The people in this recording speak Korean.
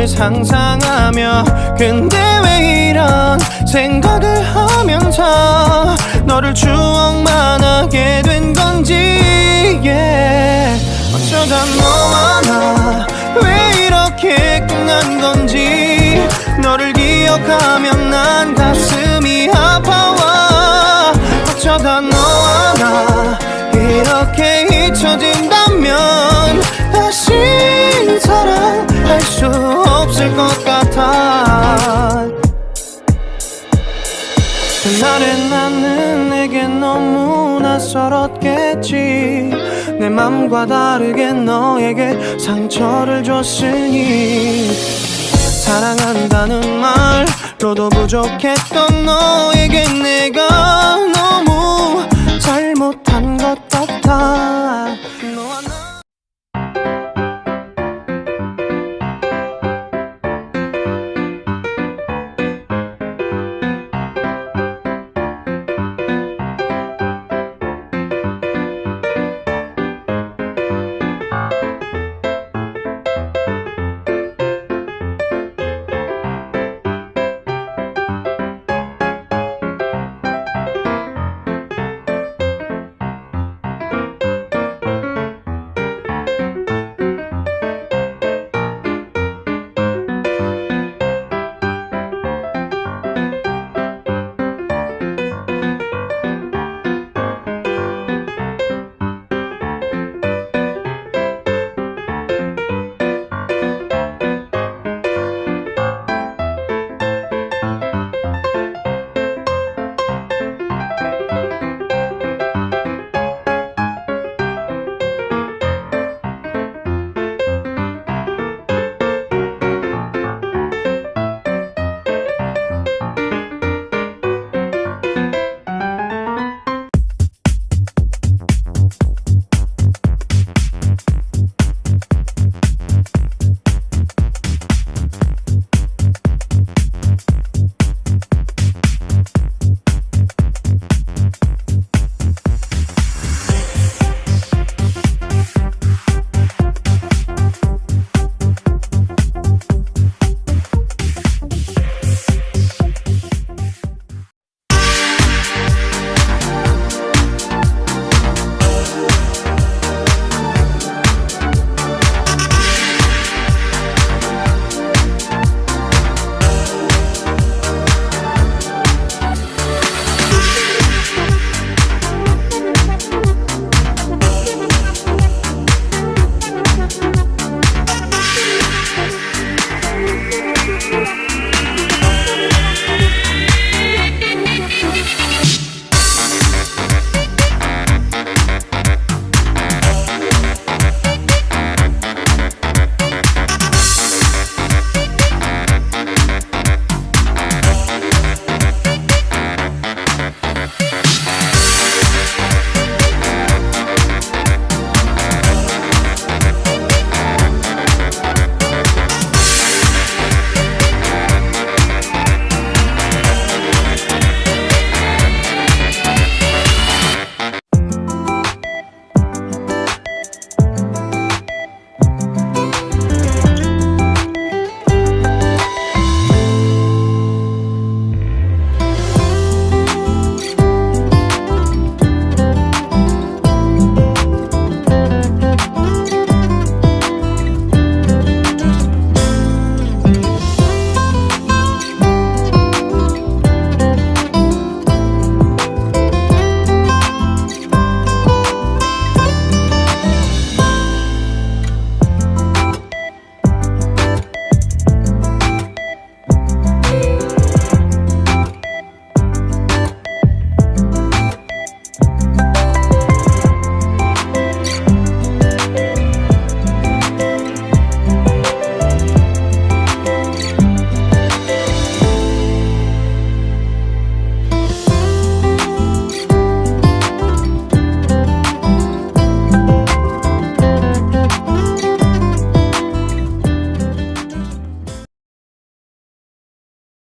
너를 상상하며 근데 왜 이런 생각을 하면서 너를 추억만 하게 된 건지 yeah. 어쩌다 너와 나 왜 이렇게 끝난 건지 너를 기억하면 난 가슴이 아파와 어쩌다 너와 나 이렇게 잊혀진 없을 것 같아. 그날의 나는 내게 너무 낯설었겠지. 내 맘과 다르게 너에게 상처를 줬으니. 사랑한다는 말로도 부족했던 너에게 내가 너무 잘못한 것 같아